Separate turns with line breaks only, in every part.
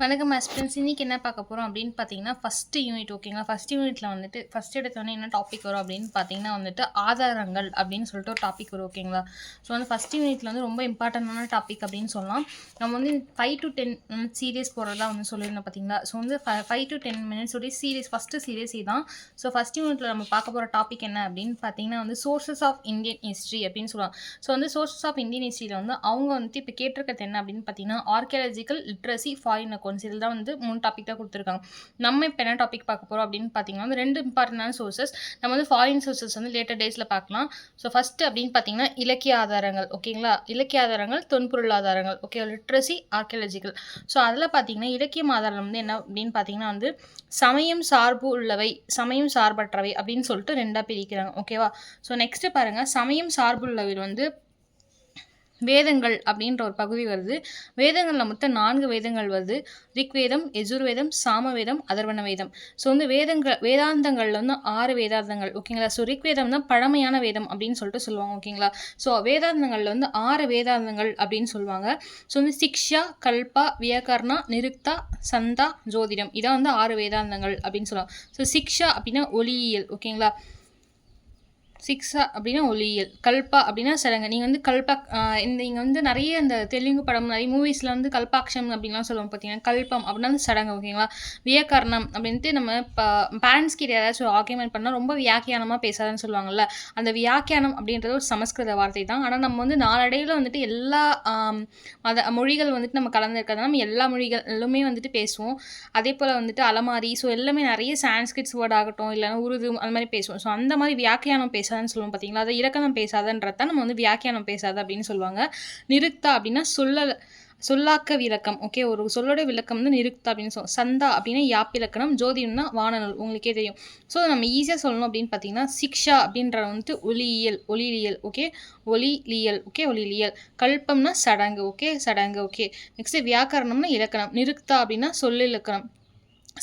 வணக்கம் ஆஸ்பிரன்ஸ் இன்னைக்கு என்ன பார்க்க போகிறோம் அப்படின்னு பார்த்தீங்கன்னா ஃபஸ்ட்டு யூனிட் ஓகேங்களா ஃபஸ்ட் யூனிட்டில் வந்துட்டு ஃபஸ்ட் எடுத்தோடனே என்ன டாபிக் வரும் அப்படின்னு பார்த்தீங்கன்னா வந்துட்டு ஆதாரங்கள் அப்படின்னு சொல்லிட்டு ஒரு டாபிக் வரும் ஓகேங்களா ஸோ வந்து ஃபஸ்ட் யூனிட்டில் வந்து ரொம்ப இம்பார்ட்டண்டான டாபிக் அப்படின்னு சொல்லலாம். நம்ம வந்து ஃபைவ் டு டென் சீரியஸ் போகிறதா வந்து சொல்லியிருந்தோம் பார்த்தீங்களா? ஸோ வந்து ஃபைவ் டு டென் மினிட்ஸ் உடைய சீரியஸ் ஃபஸ்ட்டு சீரியஸ் தான் ஸோ ஃபஸ்ட் யூனிட்டில் நம்ம பார்க்க போகிற டாபிக் என்ன அப்படின்னு பார்த்தீங்கன்னா வந்து சோர்சஸ் ஆஃப் இந்தியன் ஹிஸ்ட்ரி அப்படின்னு சொல்லலாம். ஸோ வந்து சோர்சஸ் ஆஃப் இந்தியன் ஹிஸ்ட்ரியில் வந்து அவங்க வந்துட்டு இப்போ கேட்டிருக்கிறது என்ன அப்படின்னு பார்த்தீங்கன்னா ஆர்கியாலஜிக்கல் லிட்ரஸி ஃபாரின் அக்கௌண்ட்ஸ் இதில் தான் வந்து மூணு டாபிக் தான் கொடுத்துருக்காங்க. நம்ம இப்போ என்ன டாபிக் பார்க்க போகிறோம் அப்படின்னு பார்த்தீங்கன்னா வந்து ரெண்டு இம்பார்ட்டண்டான சோர்சஸ் நம்ம வந்து ஃபாரின் சோர்சஸ் வந்து லேட்டர் டேஸில் பார்க்கலாம். ஸோ ஃபஸ்ட்டு அப்படின்னு பார்த்தீங்கன்னா இலக்கிய ஆதாரங்கள் ஓகேங்களா இலக்கிய ஆதாரங்கள் தொன்பொருள் ஆதாரங்கள் ஓகே லிட்ரஸி ஆர்கியாலஜிக்கல் ஸோ அதில் பார்த்தீங்கன்னா இலக்கியம் ஆதாரம் வந்து என்ன அப்படின்னு பார்த்தீங்கன்னா வந்து சமயம் சார்பு உள்ளவை சமயம் சார்பற்றவை அப்படின்னு சொல்லிட்டு ரெண்டாக பிரிக்கிறாங்க ஓகேவா ஸோ நெக்ஸ்ட்டு பாருங்கள் சமயம் சார்பு உள்ளவை வந்து வேதங்கள் அப்படின்ற ஒரு பகுதி வருது. வேதங்களில் மொத்தம் நான்கு வேதங்கள் வருது. ரிக்வேதம் எஜுர்வேதம் சாமவேதம் அதர்வண வேதம் ஸோ வந்து வேதங்கள் வேதாந்தங்களில் வந்து ஆறு வேதாந்தங்கள். ஓகேங்களா ஸோ ரிக்வேதம் தான் பழமையான வேதம் அப்படின்னு சொல்லிட்டு சொல்லுவாங்க. ஓகேங்களா ஸோ வேதாந்தங்களில் வந்து ஆறு வேதாந்தங்கள் அப்படின்னு சொல்லுவாங்க. ஸோ வந்து சிக்ஷா கல்பா வியகர்ணா நிருக்தா சந்தா ஜோதிடம். இதான் வந்து ஆறு வேதாந்தங்கள் அப்படின்னு சொல்லுவாங்க. ஸோ சிக்ஷா அப்படின்னா ஒளியியல். ஓகேங்களா சிக்ஸா அப்படின்னா ஒளியியல் கல்பா அப்படின்னா சடங்கு. நீங்கள் வந்து கல்பா இந்த இங்கே வந்து நிறைய இந்த தெலுங்கு படம் நிறைய மூவிஸில் வந்து கல்பாக்ஷம் அப்படின்லாம் சொல்லுவோம் பார்த்தீங்கன்னா கல்பம் அப்படின்னா சடங்கு ஓகேங்களா வியக்கரணம் அப்படின்ட்டு நம்ம இப்போ பேரண்ட்ஸ் கிட்ட ஏதாச்சும் ஆர்கியூமெண்ட் பண்ணால் ரொம்ப வியாக்கியானமாக பேசாதுன்னு சொல்லுவாங்கல்ல. அந்த வியாக்கியானம் அப்படின்றது ஒரு சமஸ்கிருத வார்த்தை தான். ஆனால் நம்ம வந்து நாளடைவில் வந்துட்டு எல்லா மத மொழிகள் வந்துட்டு நம்ம கலந்துருக்கிறதுனால நம்ம எல்லா மொழிகளுமே வந்துட்டு பேசுவோம். அதே போல் வந்துட்டு அலமாரி ஸோ எல்லாமே நிறைய சான்ஸ்கிரிட்ஸ் வேர்ட் ஆகட்டும் இல்லைன்னா உருது அந்த மாதிரி பேசுவோம். ஸோ அந்த மாதிரி வியாக்கியானம் பேசாதன்னு சொல்லுவோம் பார்த்தீங்களா அதை இலக்கணம் பேசாதன்றத நம்ம வந்து வியாக்கியானம் பேசாத அப்படின்னு சொல்லுவாங்க. நிருக்தா அப்படின்னா சொல்ல சொல்லாக்க விளக்கம். ஓகே ஒரு சொல்லோட விளக்கம் வந்து நிருக்தா அப்படின்னு சொல்லுவோம் சந்தா அப்படின்னா யாப்பிலக்கணம் ஜோதிடம்னா வானநூல் உங்களுக்கே தெரியும். ஸோ நம்ம ஈஸியாக சொல்லணும் அப்படின்னு பார்த்தீங்கன்னா சிக்ஷா அப்படின்ற வந்துட்டு ஒளியியல் ஒளியியல் ஓகே ஒளியியல் ஓகே ஒளியியல். கல்பம்னா சடங்கு ஓகே சடங்கு ஓகே நெக்ஸ்ட் வியாக்கரணம்னா இலக்கணம். நிருக்தா அப்படின்னா சொல்லிலக்கணம்.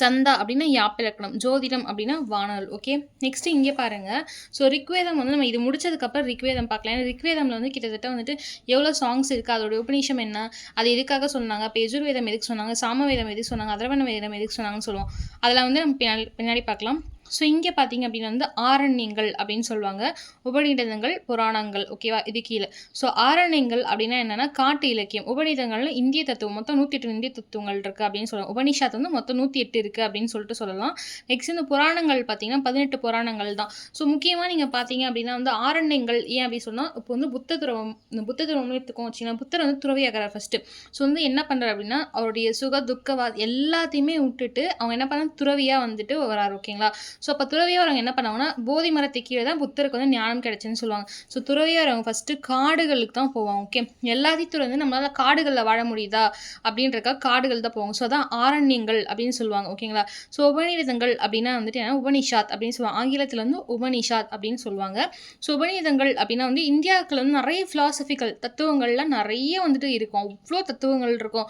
சந்தா அப்படின்னா யாப்பிலக்கணம் ஜோதிடம் அப்படின்னா வானல் ஓகே நெக்ஸ்ட் இங்கே பாருங்க. ஸோ ரிக்வேதம் வந்து நம்ம இது முடிச்சதுக்கப்புறம் ரிக்வேதம் பார்க்கலாம். ஏன்னா ரிக்வேதம்ல வந்து கிட்டத்தட்ட வந்துட்டு எவ்வளோ சாங்ஸ் இருக்குது அதோட உபநிஷம் என்ன அது எதுக்காக சொன்னாங்க இப்போ எஜுர்வேதம் எதுக்கு சொன்னாங்க சாமவேதம் எதுக்கு சொன்னாங்க அதரவண வேதம் எதுக்கு சொன்னாங்கன்னு சொல்லுவோம். அதில் வந்து நம்ம பின்னாடி பின்னாடி பார்க்கலாம். ஸோ இங்கே பார்த்தீங்க அப்படின்னா வந்து ஆரண்யங்கள் அப்படின்னு சொல்லுவாங்க. உபநிடதங்கள் புராணங்கள் ஓகேவா இது கீழே. ஸோ ஆரண்யங்கள் அப்படின்னா என்னென்னா காட்டு இலக்கியம். உபநிடதங்கள்ல இந்திய தத்துவம் மொத்தம் நூற்றி எட்டு இந்திய தத்துவங்கள் இருக்குது அப்படின்னு சொல்லலாம் உபனிஷாத் வந்து மொத்தம் நூற்றி எட்டு இருக்குது அப்படின்னு சொல்லிட்டு சொல்லலாம். நெக்ஸ்ட் இந்த புராணங்கள் பார்த்தீங்கன்னா பதினெட்டு புராணங்கள் தான். ஸோ முக்கியமாக நீங்கள் பார்த்தீங்க அப்படின்னா வந்து ஆரண்யங்கள் ஏன் அப்படின்னு சொன்னால் இப்போ வந்து புத்த துறவம் இந்த புத்த துறவம் எடுத்துக்கோம் வச்சிங்கன்னா புத்தர் வந்து துறவியாகிறார் ஃபஸ்ட்டு ஸோ வந்து என்ன பண்ணுறாரு அப்படின்னா அவருடைய சுக துக்கவா எல்லாத்தையுமே விட்டுட்டு அவங்க என்ன பண்ணுறாங்க துறவியாக வந்துட்டு வராரு ஓகேங்களா ஸோ அப்போ துறவியோரவங்க என்ன பண்ணுவாங்கன்னா போதி மரத்தை கீழே தான் புத்தருக்கு வந்து ஞானம் கிடைச்சுன்னு சொல்லுவாங்க. ஸோ துறவியாக ஃபஸ்ட்டு காடுகளுக்கு தான் போவாங்க ஓகே எல்லாத்தையும் துறந்து நம்மளால் காடுகளில் வாழ முடியுதா? அப்படின்றக்கா காடுகள் தான் போவாங்க. ஸோ அதான் ஆரண்யங்கள் அப்படின்னு சொல்லுவாங்க ஓகேங்களா ஸோ உபநிடதங்கள் அப்படின்னா வந்துட்டு என்ன? உபனிஷாத் அப்படின்னு சொல்லுவாங்க. ஆங்கிலத்தில் வந்து உபனிஷாத் அப்படின்னு சொல்லுவாங்க. ஸோ உபநிதங்கள் அப்படின்னா வந்து இந்தியாவுக்குள்ள வந்து நிறைய ஃபிலாசபிக்கல் தத்துவங்கள்லாம் நிறைய வந்துட்டு இருக்கும். அவ்வளோ தத்துவங்கள் இருக்கும்.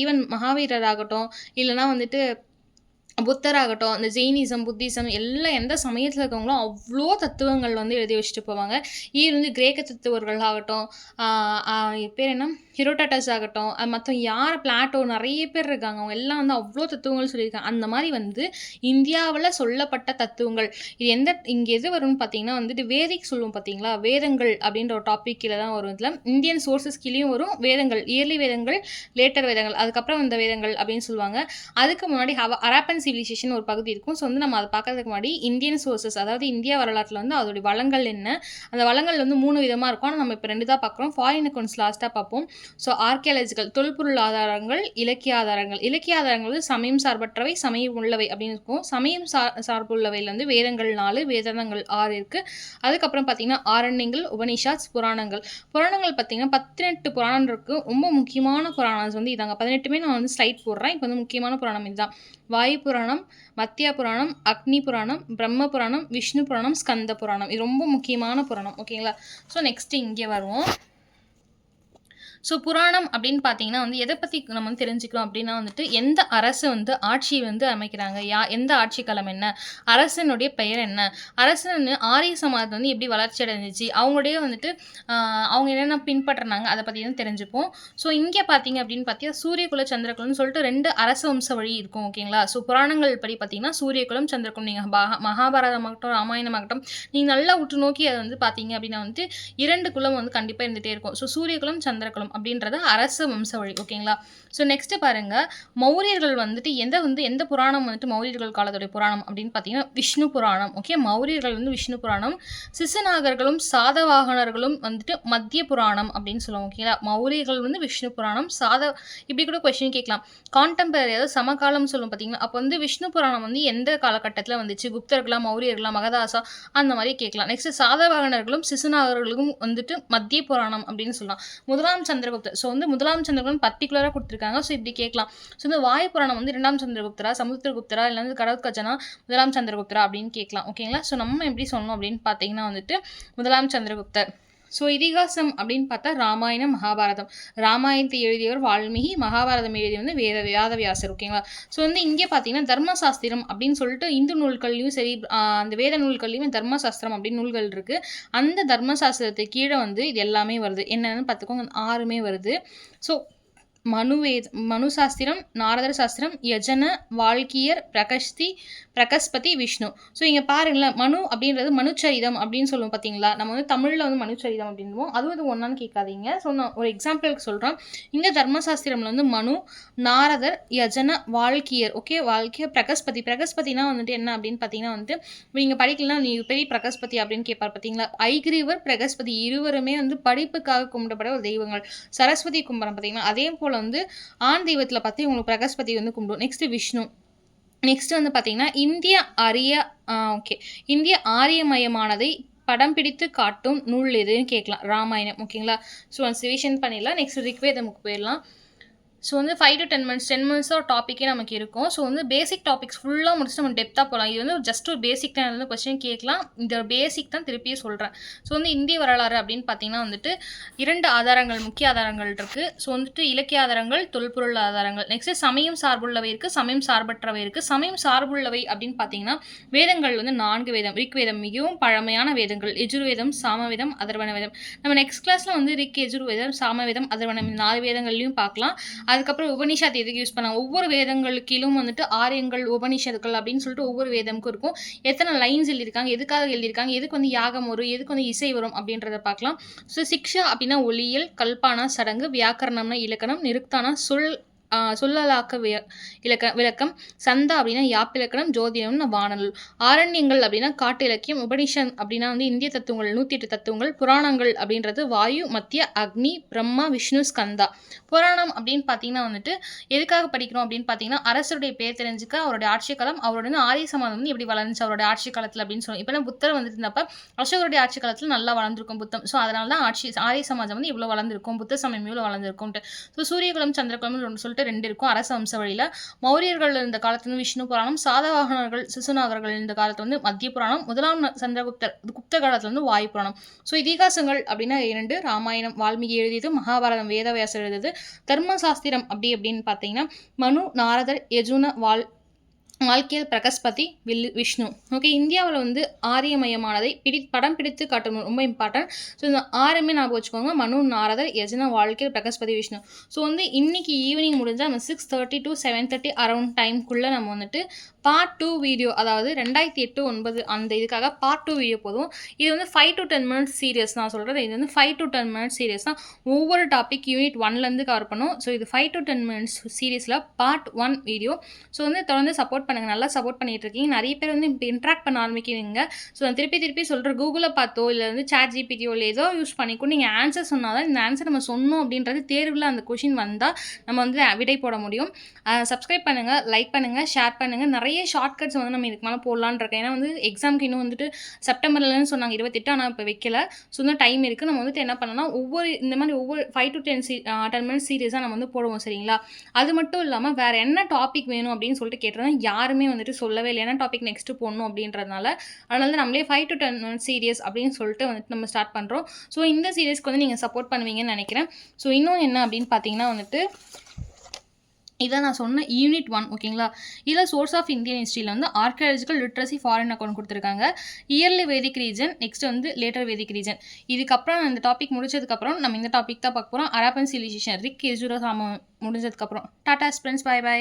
ஈவன் மகாவீரர் ஆகட்டும் இல்லைனா வந்துட்டு புத்தராகட்டும் இந்த ஜெயினிசம் புத்திசம் எல்லாம் எந்த சமயத்தில் இருக்கவங்களும் அவ்வளோ தத்துவங்கள் வந்து எழுதி வச்சுட்டு போவாங்க. ஈர் வந்து கிரேக்க தத்துவர்கள் ஆகட்டும் பேர் என்ன? ஹிரோட்டாட்டஸ் ஆகட்டும் அது மற்ற யார்? பிளாட்டோ நிறைய பேர் இருக்காங்க. அவங்க எல்லாம் வந்து அவ்வளோ தத்துவங்கள் சொல்லியிருக்காங்க. அந்த மாதிரி வந்து இந்தியாவில் சொல்லப்பட்ட தத்துவங்கள். இது எந்த இங்கே எது வரும்னு பார்த்தீங்கன்னா வந்துட்டு வேதிக் சொல்லுவோம் பார்த்தீங்களா வேதங்கள் அப்படின்ற ஒரு டாபிக் கீழே தான் வரும் இதில். இந்தியன் சோர்சஸ் கீழேயும் வரும். வேதங்கள் இயர்லி வேதங்கள் லேட்டர் வேதங்கள் அதுக்கப்புறம் இந்த வேதங்கள் அப்படின்னு சொல்லுவாங்க. அதுக்கு முன்னாடி ஹவ அராப்பன்ஸ் சிவிலைசேஷன் ஒரு பகுதி இருக்கும். ஸோ வந்து நம்ம அதை பார்க்கறதுக்கு முன்னாடி இந்தியன் சோர்சஸ் அதாவது இந்தியா வரலாற்றில் வந்து அதோடைய வளங்கள் என்ன? அந்த வளங்கள் வந்து மூணு விதமாக இருக்கும். ஆனால் நம்ம இப்போ ரெண்டு தான் பார்க்குறோம். ஃபாரின் அக்கௌண்ட்ஸ் லாஸ்ட்டாக பார்ப்போம். ஸோ ஆர்கியாலஜிக்கல் தொல்பொருள் ஆதாரங்கள் இலக்கிய ஆதாரங்கள். இலக்கிய ஆதாரங்கள் வந்து சமயம் சார்பற்றவை சமயம் உள்ளவை அப்படின்னு இருக்கும். சமயம் சார் சார்புள்ளவையில் வந்து வேதங்கள் நாலு வேதனங்கள் ஆறு இருக்குது அதுக்கப்புறம் பார்த்திங்கன்னா ஆரண்யங்கள் உபனிஷாத் புராணங்கள். புராணங்கள் பார்த்திங்கன்னா பதினெட்டு புராணம் இருக்குது ரொம்ப முக்கியமான புராணம். வந்து இதாங்க. பதினெட்டுமே நான் வந்து ஸ்லைட் போடுறேன். இப்போ வந்து முக்கியமான புராணம் இதுதான். வாயு புராணம் புராணம் மத்தியா புராணம் அக்னி புராணம் பிரம்ம புராணம் விஷ்ணு புராணம் ஸ்கந்த புராணம். இது ரொம்ப முக்கியமான புராணம். ஓகேங்களா? ஸோ நெக்ஸ்ட் இங்கே வருவோம். ஸோ புராணம் அப்படின்னு பார்த்தீங்கன்னா வந்து எதை பற்றி நம்ம வந்து தெரிஞ்சுக்கிறோம் அப்படின்னா வந்துட்டு எந்த அரசு வந்து ஆட்சி வந்து அமைக்கிறாங்க? யா எந்த ஆட்சி காலம் என்ன? அரசனுடைய பெயர் என்ன? அரசன் ஆரிய சமாஜம் வந்து எப்படி வளர்ச்சி அடைஞ்சிச்சு? அவங்களுடைய வந்துட்டு அவங்க என்னென்ன பின்பற்றுனாங்க? அதை பற்றி தான் தெரிஞ்சுப்போம். ஸோ இங்கே பார்த்தீங்க அப்படின்னு பார்த்தீங்கன்னா சூரியகுல சந்திரகுலம்னு சொல்லிட்டு ரெண்டு அரச வம்ச வழி இருக்கும் ஓகேங்களா ஸோ புராணங்கள் படி பார்த்தீங்கன்னா சூரியகுலம் சந்திரகுலம் நீங்கள் மகாபாரதமாகட்டும் ராமாயணமாகட்டும் நீங்கள் நல்லா உற்று நோக்கி அதை வந்து பார்த்தீங்க அப்படின்னா வந்துட்டு இரண்டு குலம் வந்து கண்டிப்பாக இருந்துகிட்டே இருக்கும். ஸோ சூரியகுலம் சந்திரகுலம் அப்படின்றது அரச வம்ச வழி ஓகேங்களா? ஸோ நெக்ஸ்ட்டு பாருங்க. மௌரியர்கள் வந்துட்டு எந்த வந்து எந்த புராணம் வந்துட்டு மௌரியர்கள் காலத்துடைய புராணம் அப்படின்னு பார்த்தீங்கன்னா விஷ்ணு புராணம் ஓகே? மௌரியர்கள் வந்து விஷ்ணு புராணம். சிசுநாகர்களும் சாதவாகனர்களும் வந்துட்டு மத்திய புராணம் அப்படின்னு சொல்லுவோம் ஓகேங்களா? மௌரியர்கள் வந்து விஷ்ணு புராணம் சாத இப்படி கூட கொஸ்டின் கேட்கலாம். கான்டெம்பரரி அதாவது சமகாலம் சொல்லுவோம் பார்த்தீங்கன்னா அப்போ வந்து விஷ்ணு புராணம் வந்து எந்த காலகட்டத்தில் வந்துச்சு? குப்தர்களா மௌரியர்களா மகதாசா அந்த மாதிரி கேட்கலாம். நெக்ஸ்ட் சாதவாகனர்களும் சிசுநாகர்களும் வந்துட்டு மத்திய புராணம் அப்படின்னு சொல்லலாம். முதலாம் சந்திரகுப்தர். ஸோ வந்து முதலாம் சந்திரகுப்தன் பர்டிகுலராக கொடுத்துருக்காங்க. ஸோ இப்படி கேட்கலாம். ஸோ இந்த வாயு புராணம் வந்து இரண்டாம் சந்திரகுப்தரா சமுத்திரகுப்தரா இல்லை வந்து கடற்கஜனா முதலாம் சந்திரகுப்தரா அப்படின்னு கேட்கலாம். ஓகேங்களா ஸோ நம்ம எப்படி சொல்லணும் அப்படின்னு பார்த்தீங்கன்னா வந்துட்டு முதலாம் சந்திரகுப்தர். ஸோ இதிகாசம் அப்படின்னு பார்த்தா ராமாயணம் மகாபாரதம். ராமாயணத்தை எழுதியவர் வால்மீகி மகாபாரதம் எழுதிய வந்து வேத வேதவியாசர் ஓகேங்களா ஸோ வந்து இங்கே பார்த்தீங்கன்னா தர்மசாஸ்திரம் அப்படின்னு சொல்லிட்டு இந்து நூல்கள்லையும் சரி அந்த வேத நூல்கள்லையும் தர்மசாஸ்திரம் அப்படின்னு நூல்கள் இருக்குது அந்த தர்மசாஸ்திரத்துக்கு கீழே வந்து இது எல்லாமே வருது. என்னென்னு பார்த்துக்கோங்க ஆறுமே வருது. ஸோ மனுவேத் மனு சாஸ்திரம் நாரதர் சாஸ்திரம் யஜன வாழ்க்கையர் பிரகஸ்தி பிரகஸ்பதி விஷ்ணு. ஸோ இங்கே பாருங்களேன் மனு அப்படின்றது மனுச்சரிதம் அப்படின்னு சொல்லுவோம் பார்த்தீங்களா நம்ம வந்து தமிழில் வந்து மனுச்சரிதம் அப்படின்வோம் அதுவும் இது ஒன்றான்னு கேட்காதீங்க. ஸோ நான் ஒரு எக்ஸாம்பிளுக்கு சொல்கிறேன் இங்கே தர்மசாஸ்திரம்ல வந்து மனு நாரதர் யஜன வாழ்க்கையர் ஓகே வால்கியர் பிரகஸ்பதி. பிரகஸ்பதினா வந்துட்டு என்ன அப்படின்னு பார்த்தீங்கன்னா வந்துட்டு நீங்கள் படிக்கலாம் நீ பெரிய பிரகஸ்பதி அப்படின்னு கேட்பார் பார்த்தீங்களா ஐகிரீவர் பிரகஸ்பதி இருவருமே வந்து படிப்புக்காக கும்பிடப்பட ஒரு தெய்வங்கள். சரஸ்வதி கும்பரம் பார்த்தீங்கன்னா அதே போல் வந்து ஆண் தெய்வத்தில் பார்த்து உங்களுக்கு பிரகஸ்பதி வந்து கும்பிடுவோம். நெக்ஸ்ட் விஷ்ணு. நெக்ஸ்ட் வந்து பார்த்தீங்கன்னா இந்திய அரிய ஓகே இந்திய ஆரியமயமானதை படம் பிடித்து காட்டும் நூல் எதுன்னு கேட்கலாம். ராமாயணம் ஓகேங்களா ஸோ சிவிஷன் பண்ணிடலாம். நெக்ஸ்ட் ரிக்வேதமுக்கு போயிடலாம். ஸோ வந்து five to ten minutes ten minutes ஒரு டாப்பிக்கே நமக்கு இருக்கும். ஸோ வந்து பேசிக் டாபிக்ஸ் ஃபுல்லாக முடிச்சுட்டு நம்ம டெப்த்தாக போகலாம் இது வந்து ஜஸ்ட் ஒரு பேசிக் தான் வந்து கொஸ்டின் கேட்கலாம். இந்த பேசிக் தான் திருப்பியே சொல்கிறேன் ஸோ வந்து இந்திய வரலாறு அப்படின்னு பார்த்தீங்கன்னா வந்துட்டு இரண்டு ஆதாரங்கள் முக்கிய ஆதாரங்கள் இருக்குது ஸோ வந்துட்டு இலக்கிய ஆதாரங்கள் தொல்பொருள் ஆதாரங்கள். நெக்ஸ்ட் சமயம் சார்புள்ளவை இருக்குது சமயம் சார்பற்றவை இருக்குது சமயம் சார்புள்ளவை அப்படின்னு பார்த்தீங்கன்னா வேதங்கள் வந்து நான்கு வேதம் ரிக் வேதம் மிகவும் பழமையான வேதங்கள். எஜுர்வேதம் சாமவேதம் அதர்வன வேதம் நம்ம நெக்ஸ்ட் கிளாஸில் வந்து ரிக் எஜுர்வேதம் சாமவேதம் அதர்வனம் நாலு வேதங்கள்லையும் பார்க்கலாம் அதுக்கப்புறம் உபனிஷத் எதுக்கு யூஸ் பண்ணாங்க? ஒவ்வொரு வேதங்களுக்கிலும் வந்துட்டு ஆரியங்கள் உபனிஷத்துக்கள் அப்படின்னு சொல்லிட்டு ஒவ்வொரு வேதமுக்கும் இருக்கும். எத்தனை லைன்ஸ் எழுதியிருக்காங்க? எதுக்காக எழுதியிருக்காங்க? எதுக்கு வந்து யாகம் வரும்? எதுக்கு வந்து இசை வரும்? அப்படின்றத பார்க்கலாம். ஸோ சிக்ஷா அப்படின்னா ஒளியல் கல்பானா சடங்கு வியாக்கரணம்னா இலக்கணம் நிறுத்தானா சொல் சொல்லலாக்க விய இலக்க விளக்கம். சந்தா அப்படின்னா யாப்பிலக்கணம் ஜோதிடம்னு வானல். ஆரண்யங்கள் அப்படின்னா காட்டு இலக்கியம் உபனிஷன் அப்படின்னா வந்து இந்திய தத்துவங்கள் நூற்றி எட்டு தத்துவங்கள் புராணங்கள் அப்படின்றது வாயு மத்திய அக்னி பிரம்மா விஷ்ணு ஸ்கந்தா. புராணம் அப்படின்னு பார்த்தீங்கன்னா வந்துட்டு எதுக்காக படிக்கிறோம் அப்படின்னு பார்த்தீங்கன்னா அரசருடைய பேர் தெரிஞ்சுக்க அவருடைய ஆட்சி காலம் அவரோட வந்து ஆரிய சமாதம் வந்து எப்படி வளர்ந்துச்சு அவருடைய ஆட்சி காலத்தில் அப்படின்னு சொல்லுவோம் இப்போ புத்தர் வந்துட்டு இருந்தப்ப அசோகருடைய ஆட்சி காலத்தில் நல்லா வளர்ந்துருக்கும் புத்தம். ஸோ அதனால தான் ஆட்சி ஆரிய சமாஜம் வந்து இவ்வளோ வளர்ந்துருக்கும் புத்த சமயம் இவ்வளோ வளர்ந்துருக்கும்ட்டு. ஸோ சூரியகுலம் சந்திரகுலம் சொல்லிட்டு ரெண்டு இருக்கும். அரச வம்ச வழியில். மௌரியர்கள் இருந்த காலத்துல வந்து விஷ்ணு புராணம் சாதவாகனர்கள் சிசுநாகர்கள் இருந்த காலத்துல வந்து மத்திய புராணம் முதலாம் சந்திரகுப்தர் குப்த காலத்துல வந்து வாயு புராணம். ஸோ இதிகாசங்கள் அப்படின்னா இரண்டு ராமாயணம் வால்மீகி எழுதியது மகாபாரதம் வேதவியாசர் எழுதியது தர்மசாஸ்திரம் அப்படி அப்படின்னு பார்த்தீங்கன்னா மனு நாரதர் யஜுன வால் வாழ்க்கையில் பிரகஸ்பதி வில் விஷ்ணு. ஓகே இந்தியாவில் வந்து ஆரியமயமானதை பிடி படம் பிடித்து காட்டணும் ரொம்ப இம்பார்ட்டன்ட் ஸோ இந்த ஆறுமே ஞாபகம் வச்சுக்கோங்க. மனு நாரதர் யஜன வாழ்க்கையில் பிரகஸ்பதி விஷ்ணு. ஸோ வந்து இன்றைக்கி ஈவினிங் முடிஞ்சால் நம்ம six thirty to seven thirty around டைம்குள்ளே நம்ம வந்துட்டு பார்ட் டூ வீடியோ அதாவது ரெண்டாயிரத்தி எட்டு ஒன்பது அந்த இதுக்காக பார்ட் டூ வீடியோ போதும். இது வந்து five to ten minutes series நான் சொல்கிறது இது வந்து five to ten minutes series தான். ஒவ்வொரு டாபிக் யூனிட் ஒன்லேருந்து கவர் பண்ணும். ஸோ இது ஃபைவ் டு டென் மினிட்ஸ் சீரியஸில் பார்ட் ஒன் வீடியோ ஸோ வந்து தொடர்ந்து சப்போர்ட் பண்ணுங்கள் நல்லா சப்போர்ட் பண்ணிட்டு இருக்கீங்க நிறைய பேர் வந்து இப்போ இன்ட்ராக்ட் பண்ண ஆரம்பிக்கிறீங்க. ஸோ நான் திருப்பி திருப்பி சொல்கிறேன் கூகுளில் பார்த்தோ இல்லை வந்து சேட் ஜிபிடியோ இல்லை ஏதோ யூஸ் பண்ணிக்கோ நீங்கள் ஆன்சர் சொன்னால் தான் இந்த ஆன்சர் நம்ம சொன்னோம் அப்படின்றது தேர்வில் அந்த கொஷின் வந்தால் நம்ம வந்து விடை போட முடியும். சப்ஸ்கிரைப் பண்ணுங்கள் லைக் பண்ணுங்கள் ஷேர் பண்ணுங்கள் நிறைய ஷார்ட்கட்ஸ் வந்து நம்ம இதுக்கு மேலே போடலான் இருக்கேன் ஏன்னா வந்து எக்ஸாம்க்கு இன்னும் வந்துட்டு செப்டம்பர்லன்னு சொன்னாங்க இருபத்தெட்டு ஆனால் இப்போ வைக்கல. ஸோ இன்னும் டைம் இருக்குது நம்ம வந்துட்டு என்ன பண்ணலாம் ஒவ்வொரு இந்த மாதிரி ஒவ்வொரு five to ten see ten minutes சீரியஸாக நம்ம வந்து போடுவோம் சரிங்களா? அது மட்டும் இல்லாமல் வேறு என்ன டாபிக் வேணும் அப்படின்னு சொல்லிட்டு கேட்டிருந்தேன் யாருமே வந்துட்டு சொல்லவே இல்லை. ஏன்னா டாபிக் நெக்ஸ்ட்டு போடணும் அப்படின்றதுனால அதனால தான் நம்மளே ஃபைவ் டு டென் சீரியஸ் அப்படின்னு சொல்லிட்டு வந்துட்டு நம்ம ஸ்டார்ட் பண்ணுறோம் ஸோ இந்த சீரியஸ்க்கு வந்து நீங்கள் சப்போர்ட் பண்ணுவீங்கன்னு நினைக்கிறேன். ஸோ இன்னும் என்ன அப்படின்னு பார்த்தீங்கன்னா வந்துட்டு இதை நான் சொன்ன யூனிட் ஒன் ஓகேங்களா இதில் சோர்ஸ் ஆஃப் இந்தியன் ஹிஸ்ட்ரியில் வந்து ஆர்கியாலஜிக்கல் லிட்ரஸி ஃபாரின் அக்கௌண்ட் கொடுத்துருக்காங்க. இயர்லி வேதிக் ரீஜன் நெக்ஸ்ட் வந்து லேட்டர் வேதிக் ரீஜன் இதுக்கப்புறம் இந்த டாபிக் முடிச்சதுக்கப்புறம் நம்ம இந்த டாபிக் தான் பார்க்க போகிறோம் அரப்பன் சிலிசேஷன் ரிக் எஜுரோ சாமம் முடிஞ்சதுக்கப்புறம். Tata ஸ்ப்ரெண்ட்ஸ் by by